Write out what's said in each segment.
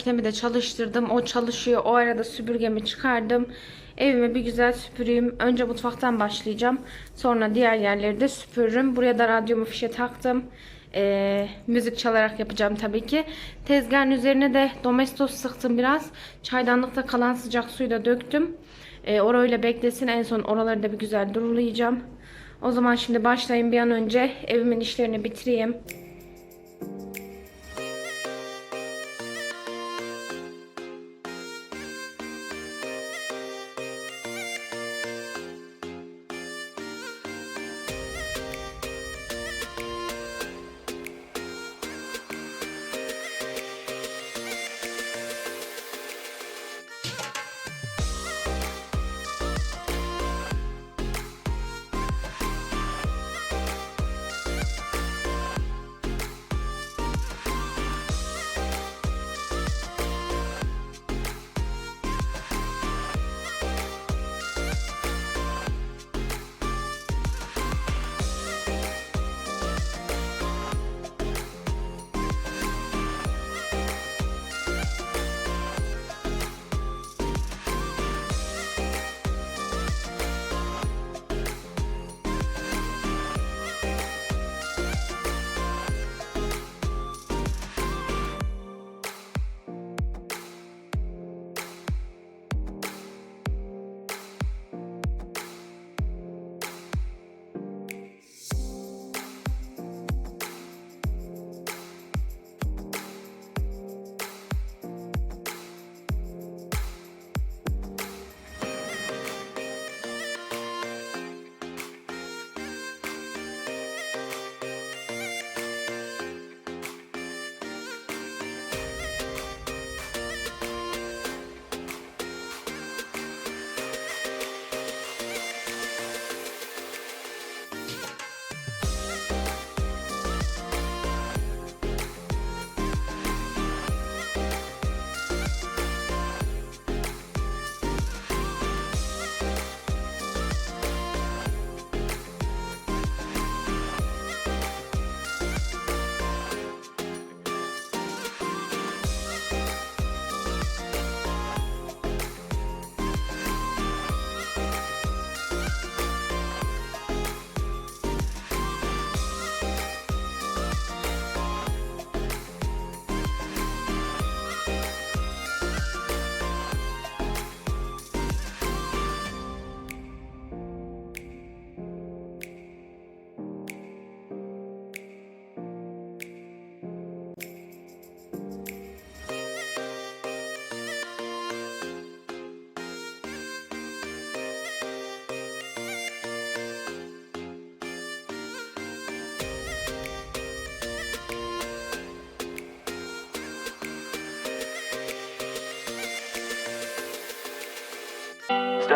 makinemi de çalıştırdım. O çalışıyor. O arada süpürgemi çıkardım. Evimi bir güzel süpüreyim. Önce mutfaktan başlayacağım. Sonra diğer yerleri de süpürürüm. Buraya da radyomu fişe taktım. Ee, müzik çalarak yapacağım tabii ki. Tezgahın üzerine de domestos sıktım biraz. Çaydanlıkta kalan sıcak suyu da döktüm. Ee, orayla beklesin. En son oraları da bir güzel durulayacağım. O zaman şimdi başlayayım bir an önce evimin işlerini bitireyim.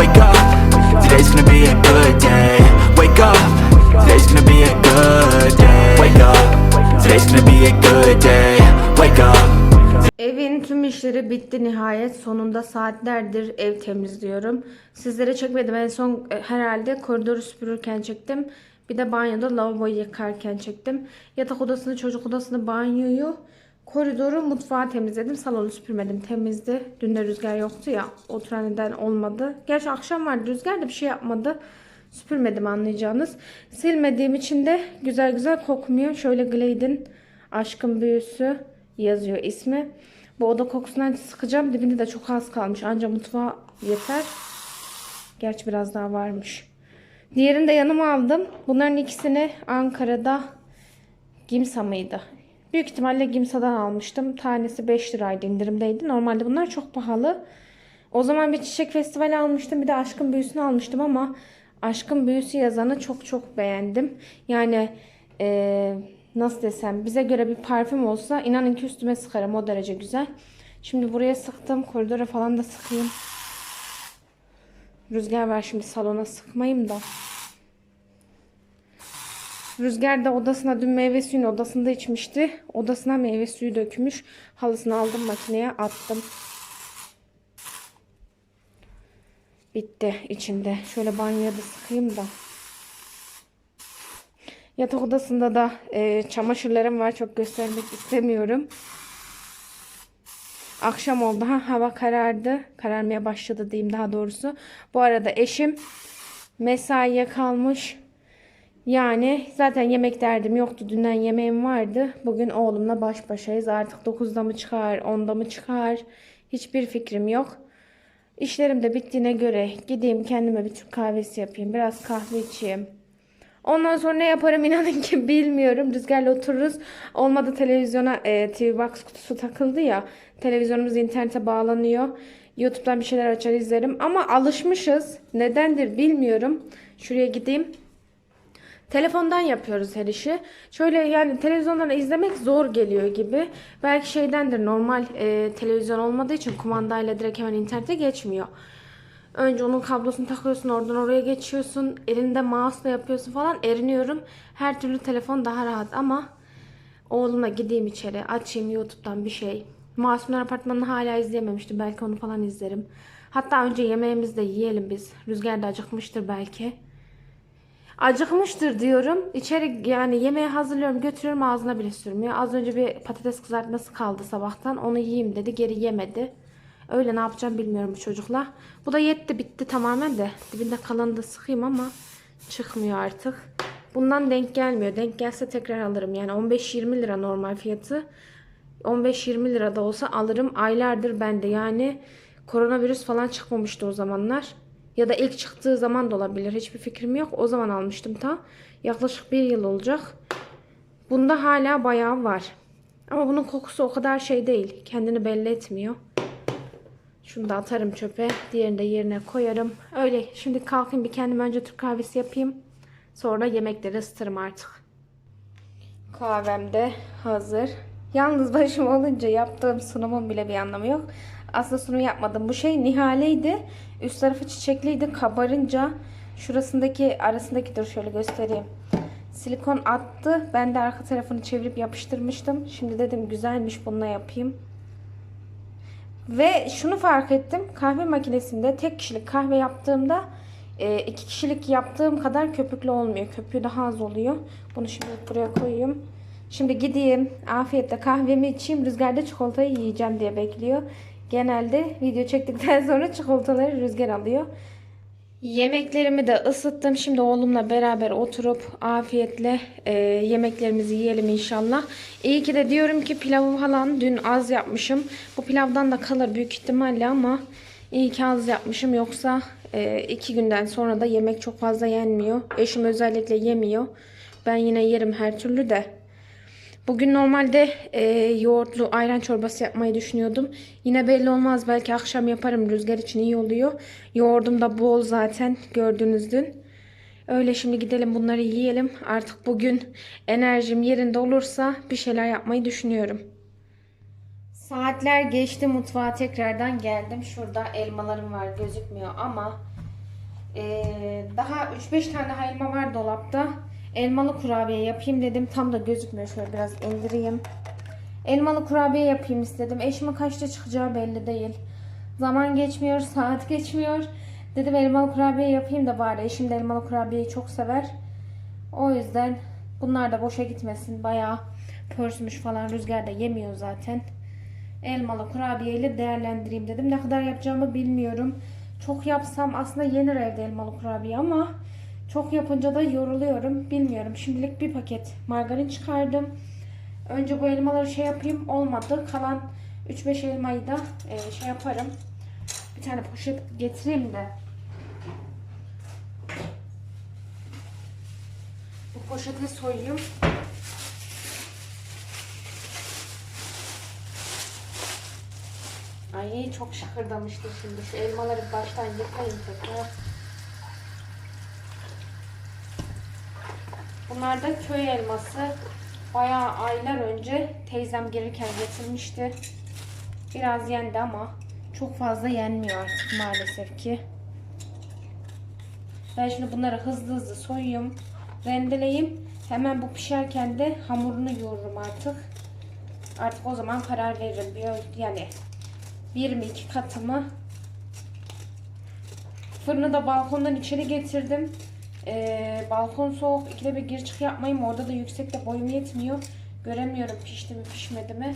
Wake up. Today's gonna be a good day. Wake up. Today's gonna be a good day. Wake up. Today's gonna be a good day. Wake up. Evin tüm işleri bitti nihayet. Sonunda saatlerdir ev temizliyorum. Sizlere çekmedim. En son e, herhalde koridoru süpürürken çektim. Bir de banyoda lavaboyu yıkarken çektim. Yatak odasını, çocuk odasını, banyoyu, koridoru, mutfağı temizledim. Salonu süpürmedim. Temizdi. Dün de rüzgar yoktu ya. Oturan neden olmadı. Gerçi akşam vardı rüzgar da bir şey yapmadı. Süpürmedim anlayacağınız. Silmediğim için de güzel güzel kokmuyor. Şöyle Glade'in Aşkın Büyüsü yazıyor ismi. Bu oda kokusundan sıkacağım. Dibinde de çok az kalmış. Ancak mutfağa yeter. Gerçi biraz daha varmış. Diğerini de yanıma aldım. Bunların ikisini Ankara'da Gimsa mıydı? Büyük ihtimalle Gimsa'dan almıştım. Tanesi 5 liraydı indirimdeydi. Normalde bunlar çok pahalı. O zaman bir çiçek festivali almıştım. Bir de Aşkın Büyüsü'nü almıştım ama Aşkın Büyüsü yazanı çok çok beğendim. Yani eee, nasıl desem bize göre bir parfüm olsa inanın ki üstüme sıkarım. O derece güzel. Şimdi buraya sıktım. Koridora falan da sıkayım. Rüzgar var şimdi salona sıkmayayım da. Rüzgar da odasına dün meyve suyunu odasında içmişti. Odasına meyve suyu dökmüş. Halısını aldım makineye attım. Bitti içinde. Şöyle banyoya da sıkayım da. Yatak odasında da e, çamaşırlarım var. Çok göstermek istemiyorum. Akşam oldu. Ha, hava karardı. Kararmaya başladı diyeyim daha doğrusu. Bu arada eşim mesaiye kalmış. Yani zaten yemek derdim yoktu. Dünden yemeğim vardı. Bugün oğlumla baş başayız. Artık 9'da mı çıkar, 10'da mı çıkar? Hiçbir fikrim yok. İşlerim de bittiğine göre gideyim kendime bir Türk kahvesi yapayım. Biraz kahve içeyim. Ondan sonra ne yaparım inanın ki bilmiyorum. Rüzgarla otururuz. Olmadı televizyona e, TV Box kutusu takıldı ya. Televizyonumuz internete bağlanıyor. YouTube'dan bir şeyler açar izlerim. Ama alışmışız. Nedendir bilmiyorum. Şuraya gideyim. Telefondan yapıyoruz her işi. Şöyle yani televizyondan izlemek zor geliyor gibi. Belki şeydendir normal e, televizyon olmadığı için kumandayla direkt hemen internete geçmiyor. Önce onun kablosunu takıyorsun oradan oraya geçiyorsun. Elinde mouse'la yapıyorsun falan eriniyorum. Her türlü telefon daha rahat ama oğlumla gideyim içeri açayım YouTube'dan bir şey. Masumlar Apartmanı'nı hala izleyememiştim. Belki onu falan izlerim. Hatta önce yemeğimizi de yiyelim biz. Rüzgar da acıkmıştır belki. Acıkmıştır diyorum. İçeri yani yemeği hazırlıyorum götürüyorum ağzına bile sürmüyor. Az önce bir patates kızartması kaldı sabahtan. Onu yiyeyim dedi geri yemedi. Öyle ne yapacağım bilmiyorum bu çocukla. Bu da yetti bitti tamamen de. Dibinde kalanı da sıkayım ama çıkmıyor artık. Bundan denk gelmiyor. Denk gelse tekrar alırım. Yani 15-20 lira normal fiyatı. 15-20 lira da olsa alırım. Aylardır bende. Yani koronavirüs falan çıkmamıştı o zamanlar. Ya da ilk çıktığı zaman da olabilir. Hiçbir fikrim yok. O zaman almıştım ta. Yaklaşık bir yıl olacak. Bunda hala bayağı var. Ama bunun kokusu o kadar şey değil. Kendini belli etmiyor. Şunu da atarım çöpe. Diğerini de yerine koyarım. Öyle. Şimdi kalkayım bir kendim önce Türk kahvesi yapayım. Sonra yemekleri ısıtırım artık. Kahvem de hazır. Yalnız başım olunca yaptığım sunumun bile bir anlamı yok. Aslında sunum yapmadım. Bu şey nihaleydi. Üst tarafı çiçekliydi. Kabarınca şurasındaki arasındaki dur şöyle göstereyim. Silikon attı. Ben de arka tarafını çevirip yapıştırmıştım. Şimdi dedim güzelmiş bununla yapayım. Ve şunu fark ettim. Kahve makinesinde tek kişilik kahve yaptığımda e, iki kişilik yaptığım kadar köpüklü olmuyor. Köpüğü daha az oluyor. Bunu şimdi buraya koyayım. Şimdi gideyim afiyetle kahvemi içeyim. Rüzgarda çikolatayı yiyeceğim diye bekliyor. Genelde video çektikten sonra çikolataları rüzgar alıyor. Yemeklerimi de ısıttım. Şimdi oğlumla beraber oturup afiyetle e, yemeklerimizi yiyelim inşallah. İyi ki de diyorum ki pilavı falan dün az yapmışım. Bu pilavdan da kalır büyük ihtimalle ama iyi ki az yapmışım. Yoksa e, iki günden sonra da yemek çok fazla yenmiyor. Eşim özellikle yemiyor. Ben yine yerim her türlü de. Bugün normalde e, yoğurtlu ayran çorbası yapmayı düşünüyordum. Yine belli olmaz. Belki akşam yaparım. Rüzgar için iyi oluyor. Yoğurdum da bol zaten gördüğünüz dün. Öyle şimdi gidelim bunları yiyelim. Artık bugün enerjim yerinde olursa bir şeyler yapmayı düşünüyorum. Saatler geçti mutfağa tekrardan geldim. Şurada elmalarım var gözükmüyor ama e, daha 3-5 tane elma var dolapta. Elmalı kurabiye yapayım dedim. Tam da gözükmüyor. Şöyle biraz indireyim. Elmalı kurabiye yapayım istedim. Eşime kaçta çıkacağı belli değil. Zaman geçmiyor, saat geçmiyor. Dedim elmalı kurabiye yapayım da bari. Eşim de elmalı kurabiyeyi çok sever. O yüzden bunlar da boşa gitmesin. Bayağı pörsmüş falan. Rüzgar da yemiyor zaten. Elmalı kurabiye ile değerlendireyim dedim. Ne kadar yapacağımı bilmiyorum. Çok yapsam aslında yenir evde elmalı kurabiye ama çok yapınca da yoruluyorum. Bilmiyorum. Şimdilik bir paket margarin çıkardım. Önce bu elmaları şey yapayım. Olmadı. Kalan 3-5 elmayı da e, şey yaparım. Bir tane poşet getireyim de. Bu poşeti soyayım. Ay çok şıkırdamıştır şimdi. Şu elmaları baştan yıkayayım tekrar. Bunlar da köy elması. Bayağı aylar önce teyzem gelirken getirmişti. Biraz yendi ama çok fazla yenmiyor artık maalesef ki. Ben şimdi bunları hızlı hızlı soyayım. Rendeleyeyim. Hemen bu pişerken de hamurunu yoğururum artık. Artık o zaman karar veririm. Bir, yani bir mi iki katı mı? Fırını da balkondan içeri getirdim. Ee, balkon soğuk. İkide bir gir çık yapmayayım. Orada da yüksekte boyum yetmiyor. Göremiyorum pişti mi pişmedi mi.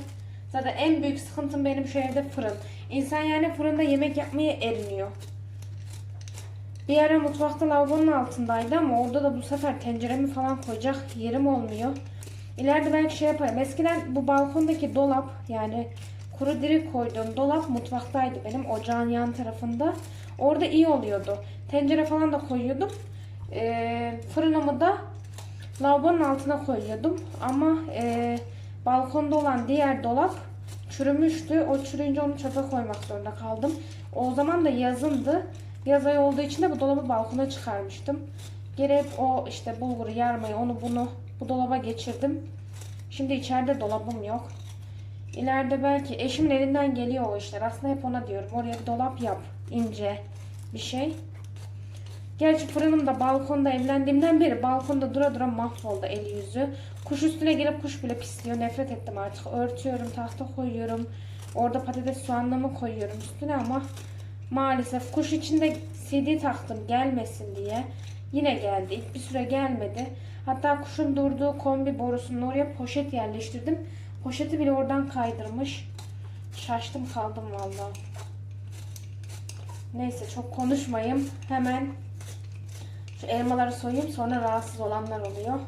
Zaten en büyük sıkıntım benim şu evde fırın. İnsan yani fırında yemek yapmaya eriniyor. Bir ara mutfakta lavabonun altındaydı ama orada da bu sefer tenceremi falan koyacak yerim olmuyor. İleride belki şey yaparım. Eskiden bu balkondaki dolap yani kuru diri koyduğum dolap mutfaktaydı benim ocağın yan tarafında. Orada iyi oluyordu. Tencere falan da koyuyordum. Ee, fırınımı da lavabonun altına koyuyordum. Ama e, balkonda olan diğer dolap çürümüştü. O çürüyünce onu çöpe koymak zorunda kaldım. O zaman da yazındı. Yaz ayı olduğu için de bu dolabı balkona çıkarmıştım. Geri hep o işte bulguru yarmayı onu bunu bu dolaba geçirdim. Şimdi içeride dolabım yok. İleride belki eşimin elinden geliyor o işler. Aslında hep ona diyorum. Oraya bir dolap yap. ince bir şey. Gerçi fırınım da balkonda evlendiğimden beri balkonda dura dura mahvoldu eli yüzü. Kuş üstüne gelip kuş bile pisliyor. Nefret ettim artık. Örtüyorum, tahta koyuyorum. Orada patates soğanlamı koyuyorum üstüne ama maalesef kuş içinde CD taktım gelmesin diye. Yine geldi. İlk bir süre gelmedi. Hatta kuşun durduğu kombi borusunun oraya poşet yerleştirdim. Poşeti bile oradan kaydırmış. Şaştım kaldım vallahi. Neyse çok konuşmayayım. Hemen şu elmaları soyayım sonra rahatsız olanlar oluyor.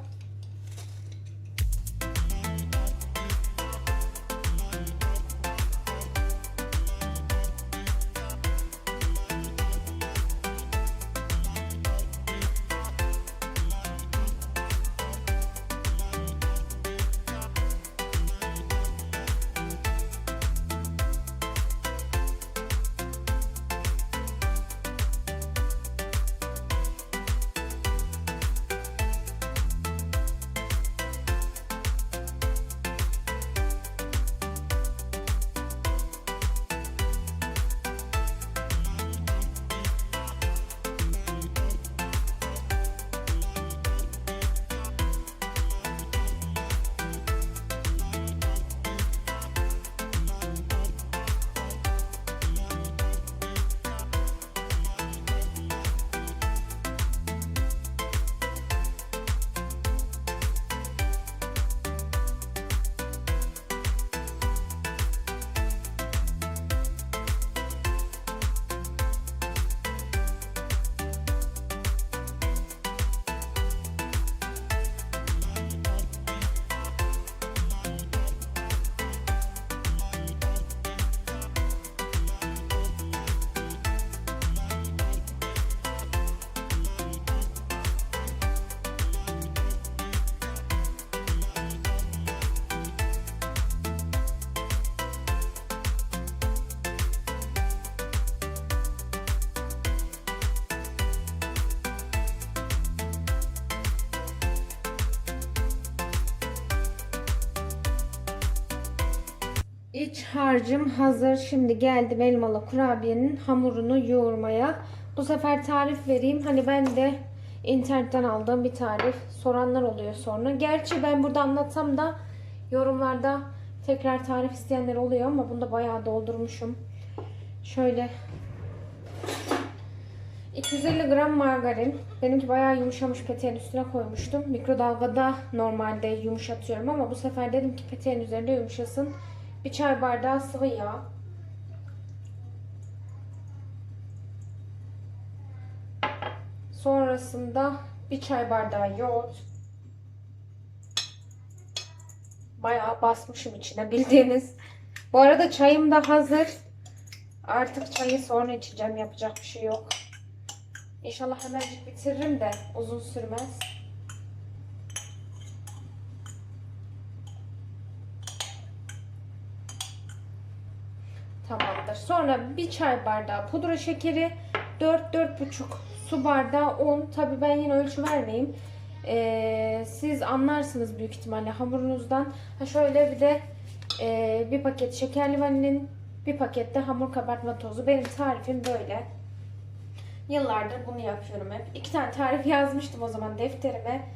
İç harcım hazır. Şimdi geldim elmalı kurabiyenin hamurunu yoğurmaya. Bu sefer tarif vereyim. Hani ben de internetten aldığım bir tarif. Soranlar oluyor sonra. Gerçi ben burada anlatsam da yorumlarda tekrar tarif isteyenler oluyor ama bunda bayağı doldurmuşum. Şöyle 250 gram margarin. Benimki bayağı yumuşamış peteğin üstüne koymuştum. Mikrodalgada normalde yumuşatıyorum ama bu sefer dedim ki peteğin üzerinde yumuşasın. Bir çay bardağı sıvı yağ. Sonrasında bir çay bardağı yoğurt. Bayağı basmışım içine bildiğiniz. Bu arada çayım da hazır. Artık çayı sonra içeceğim. Yapacak bir şey yok. İnşallah hemencik bitiririm de uzun sürmez. Tamamdır. Sonra bir çay bardağı pudra şekeri, 4-4,5 su bardağı un. Tabii ben yine ölçü vermeyeyim. Ee, siz anlarsınız büyük ihtimalle hamurunuzdan. Ha şöyle bir de e, bir paket şekerli vanilin, bir paket de hamur kabartma tozu. Benim tarifim böyle. Yıllardır bunu yapıyorum hep. İki tane tarif yazmıştım o zaman defterime.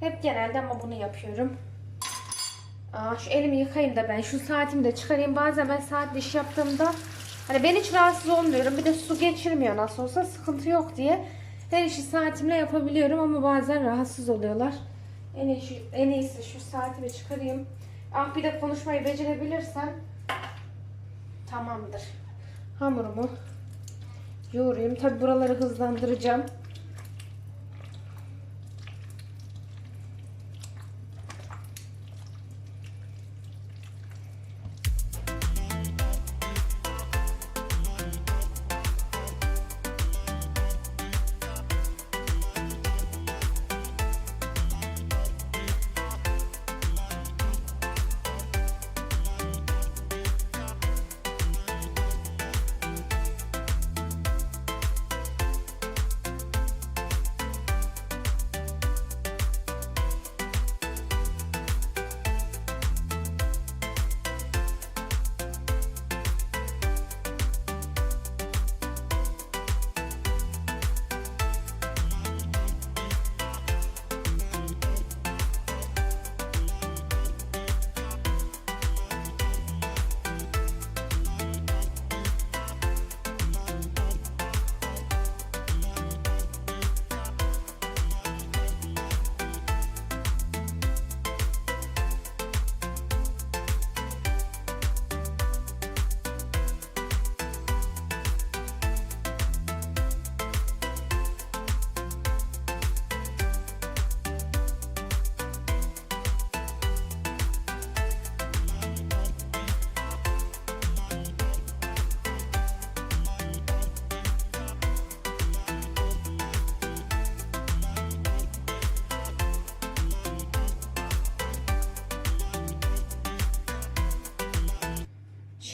Hep genelde ama bunu yapıyorum. Aa, şu elimi yıkayayım da ben şu saatimi de çıkarayım. Bazen ben saat iş yaptığımda hani ben hiç rahatsız olmuyorum. Bir de su geçirmiyor nasıl olsa sıkıntı yok diye. Her işi saatimle yapabiliyorum ama bazen rahatsız oluyorlar. En, iyisi, en iyisi şu saatimi çıkarayım. Ah bir de konuşmayı becerebilirsem tamamdır. Hamurumu yoğurayım. Tabi buraları hızlandıracağım.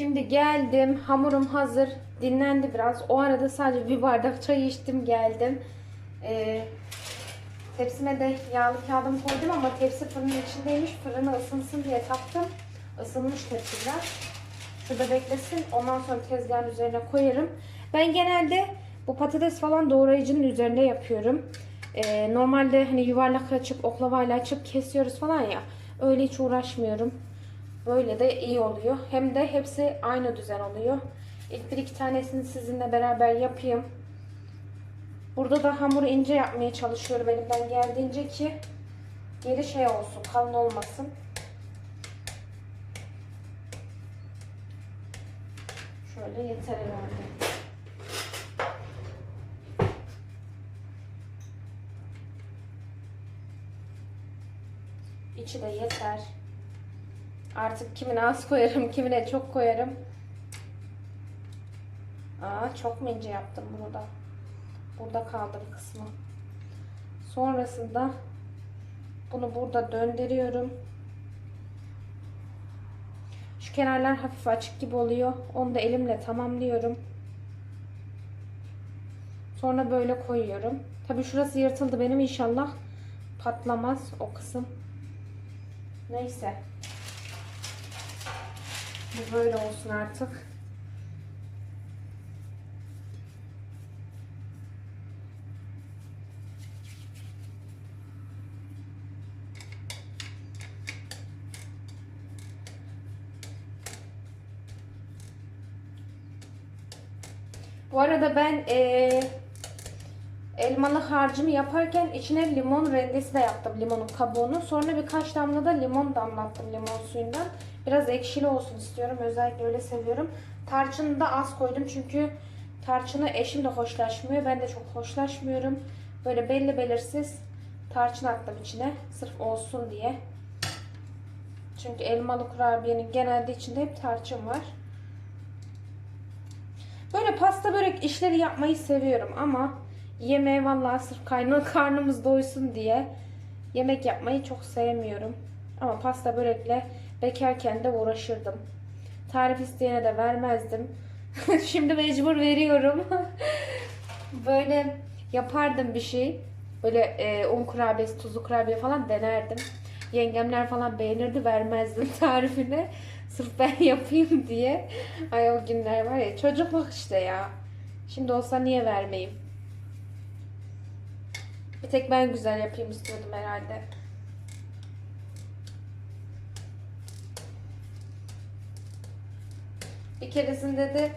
Şimdi geldim. Hamurum hazır. Dinlendi biraz. O arada sadece bir bardak çay içtim geldim. Ee, tepsime de yağlı kağıdımı koydum ama tepsi fırının içindeymiş. Fırını ısınsın diye taktım. Isınmış tepsiler. Şurada beklesin. Ondan sonra tezgahın üzerine koyarım. Ben genelde bu patates falan doğrayıcının üzerinde yapıyorum. Ee, normalde hani yuvarlak açıp oklavayla açıp kesiyoruz falan ya. Öyle hiç uğraşmıyorum. Böyle de iyi oluyor. Hem de hepsi aynı düzen oluyor. İlk bir iki tanesini sizinle beraber yapayım. Burada da hamuru ince yapmaya çalışıyorum elimden geldiğince ki geri şey olsun, kalın olmasın. Şöyle yeter herhalde. İçi de yeter. Artık kimine az koyarım, kimine çok koyarım. Aa, çok mu ince yaptım bunu da? Burada kaldı bir kısmı. Sonrasında bunu burada döndürüyorum. Şu kenarlar hafif açık gibi oluyor. Onu da elimle tamamlıyorum. Sonra böyle koyuyorum. Tabii şurası yırtıldı benim inşallah patlamaz o kısım. Neyse. Bu böyle olsun artık. Bu arada ben eee, elmalı harcımı yaparken içine limon rendesi de yaptım limonun kabuğunu. Sonra birkaç damla da limon damlattım limon suyundan. Biraz ekşili olsun istiyorum. Özellikle öyle seviyorum. Tarçını da az koydum çünkü tarçını eşim de hoşlaşmıyor. Ben de çok hoşlaşmıyorum. Böyle belli belirsiz tarçın attım içine. Sırf olsun diye. Çünkü elmalı kurabiyenin genelde içinde hep tarçın var. Böyle pasta börek işleri yapmayı seviyorum ama yemeğe vallahi sırf karnı, karnımız doysun diye yemek yapmayı çok sevmiyorum. Ama pasta börekle bekarken de uğraşırdım. Tarif isteyene de vermezdim. Şimdi mecbur veriyorum. Böyle yapardım bir şey. Böyle e, un kurabiyesi, tuzlu kurabiye falan denerdim. Yengemler falan beğenirdi vermezdim tarifini. Sırf ben yapayım diye. Ay o günler var ya çocukluk işte ya. Şimdi olsa niye vermeyeyim? Bir tek ben güzel yapayım istiyordum herhalde. Bir keresinde de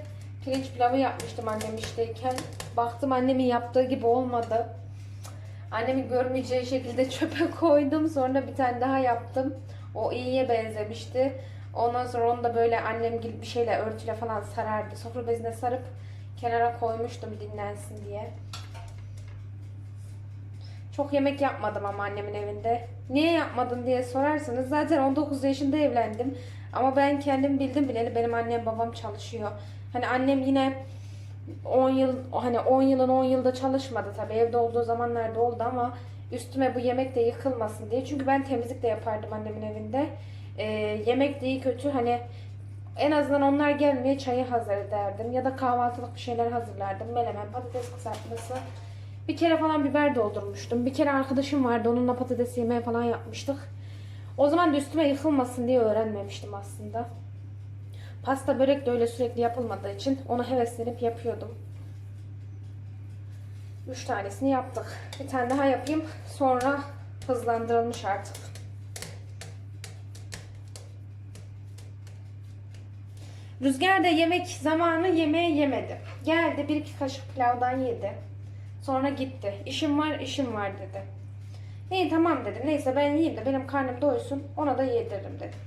pirinç pilavı yapmıştım annem işteyken. Baktım annemin yaptığı gibi olmadı. Annemin görmeyeceği şekilde çöpe koydum. Sonra bir tane daha yaptım. O iyiye benzemişti. Ondan sonra onu da böyle annem gibi bir şeyle örtüyle falan sarardı. Sofra bezine sarıp kenara koymuştum dinlensin diye. Çok yemek yapmadım ama annemin evinde. Niye yapmadın diye sorarsanız zaten 19 yaşında evlendim. Ama ben kendim bildim bileli benim annem babam çalışıyor. Hani annem yine 10 yıl hani 10 yılın 10 yılda çalışmadı tabii. Evde olduğu zamanlarda oldu ama üstüme bu yemek de yıkılmasın diye. Çünkü ben temizlik de yapardım annemin evinde. Ee, yemek de iyi kötü hani en azından onlar gelmeye çayı hazır ederdim. Ya da kahvaltılık bir şeyler hazırlardım. Menemen, patates kızartması. Bir kere falan biber doldurmuştum. Bir kere arkadaşım vardı. Onunla patates yemeği falan yapmıştık. O zaman da üstüme yıkılmasın diye öğrenmemiştim aslında. Pasta börek de öyle sürekli yapılmadığı için onu heveslenip yapıyordum. Üç tanesini yaptık. Bir tane daha yapayım. Sonra hızlandırılmış artık. Rüzgar da yemek zamanı yemeği yemedi. Geldi bir iki kaşık pilavdan yedi. Sonra gitti. İşim var, işim var dedi. İyi tamam dedim. Neyse ben yiyeyim de benim karnım doysun. Ona da yediririm dedim.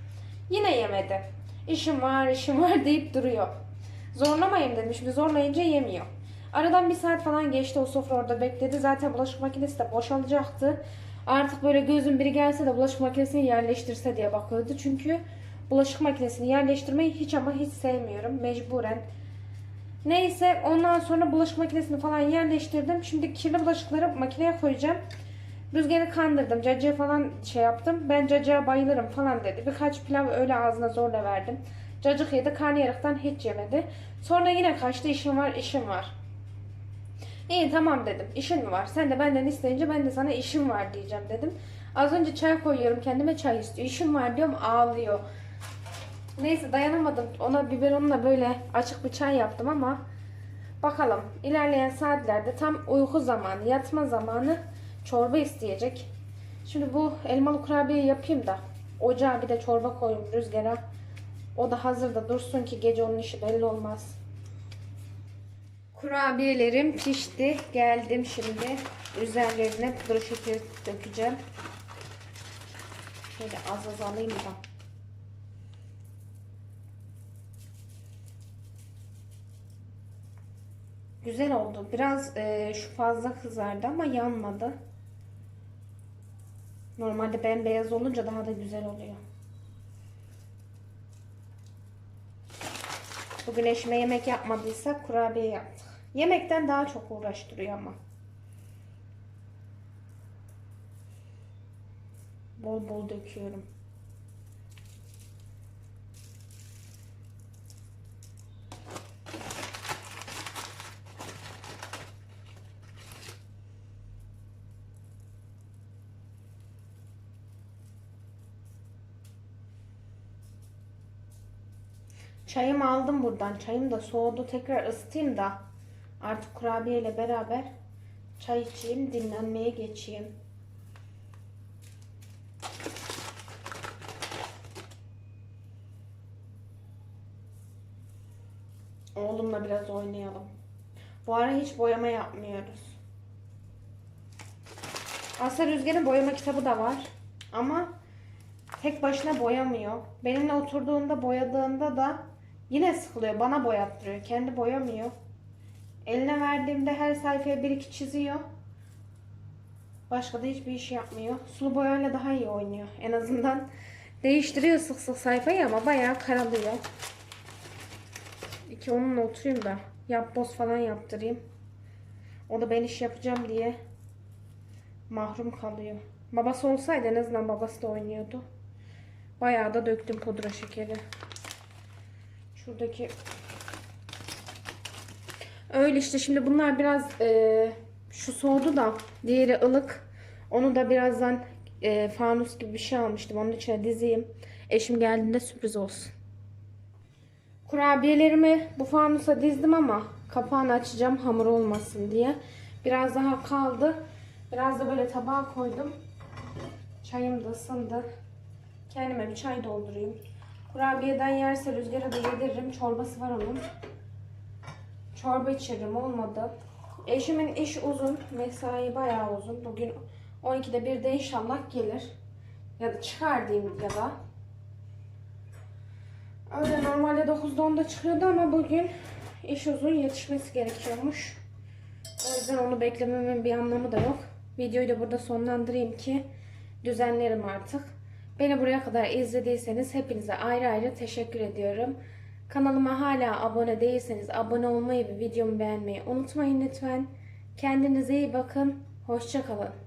Yine yemedi. İşim var, işim var deyip duruyor. Zorlamayayım dedim. Şimdi zorlayınca yemiyor. Aradan bir saat falan geçti. O sofra orada bekledi. Zaten bulaşık makinesi de boşalacaktı. Artık böyle gözüm biri gelse de bulaşık makinesini yerleştirse diye bakıyordu. Çünkü bulaşık makinesini yerleştirmeyi hiç ama hiç sevmiyorum. Mecburen. Neyse ondan sonra bulaşık makinesini falan yerleştirdim. Şimdi kirli bulaşıkları makineye koyacağım. Rüzgarı kandırdım. Cacığı falan şey yaptım. Ben cacığa bayılırım falan dedi. Birkaç pilav öyle ağzına zorla verdim. Cacık yedi. Karnıyarıktan hiç yemedi. Sonra yine kaçtı. işim var, işim var. İyi tamam dedim. İşin mi var? Sen de benden isteyince ben de sana işim var diyeceğim dedim. Az önce çay koyuyorum. Kendime çay istiyor. İşim var diyorum ağlıyor. Neyse dayanamadım. Ona biberonla böyle açık bir çay yaptım ama bakalım ilerleyen saatlerde tam uyku zamanı, yatma zamanı çorba isteyecek. Şimdi bu elmalı kurabiye yapayım da ocağa bir de çorba koyayım rüzgara. O da hazır da dursun ki gece onun işi belli olmaz. Kurabiyelerim pişti. Geldim şimdi. Üzerlerine pudra şekeri dökeceğim. Şöyle az az alayım da. Güzel oldu. Biraz e, şu fazla kızardı ama yanmadı. Normalde bembeyaz olunca daha da güzel oluyor. Bugün eşime yemek yapmadıysak kurabiye yaptık. Yemekten daha çok uğraştırıyor ama. Bol bol döküyorum. Çayımı aldım buradan. Çayım da soğudu. Tekrar ısıtayım da artık kurabiye ile beraber çay içeyim, dinlenmeye geçeyim. Oğlumla biraz oynayalım. Bu ara hiç boyama yapmıyoruz. Aslında Rüzgar'ın boyama kitabı da var. Ama tek başına boyamıyor. Benimle oturduğunda boyadığında da yine sıkılıyor. Bana boyattırıyor. Kendi boyamıyor. Eline verdiğimde her sayfaya bir iki çiziyor. Başka da hiçbir iş yapmıyor. Sulu boyayla daha iyi oynuyor. En azından değiştiriyor sık sık sayfayı ama bayağı karalıyor. İki onunla oturayım da yapboz falan yaptırayım. O da ben iş yapacağım diye mahrum kalıyor. Babası olsaydı en azından babası da oynuyordu. Bayağı da döktüm pudra şekeri. Şuradaki öyle işte şimdi bunlar biraz e, şu soğudu da diğeri ılık. Onu da birazdan e, fanus gibi bir şey almıştım. Onun içine dizeyim. Eşim geldiğinde sürpriz olsun. Kurabiyelerimi bu fanusa dizdim ama kapağını açacağım hamur olmasın diye. Biraz daha kaldı. Biraz da böyle tabağa koydum. Çayım da ısındı. Kendime bir çay doldurayım. Kurabiyeden yerse rüzgara da yediririm. Çorbası var onun. Çorba içiririm olmadı. Eşimin iş uzun. Mesai bayağı uzun. Bugün 12'de bir de inşallah gelir. Ya da çıkar diyeyim ya da. Öyle normalde 9'da 10'da çıkıyordu ama bugün iş uzun yetişmesi gerekiyormuş. O yüzden onu beklememin bir anlamı da yok. Videoyu da burada sonlandırayım ki düzenlerim artık. Beni buraya kadar izlediyseniz hepinize ayrı ayrı teşekkür ediyorum. Kanalıma hala abone değilseniz abone olmayı ve videomu beğenmeyi unutmayın lütfen. Kendinize iyi bakın. Hoşçakalın.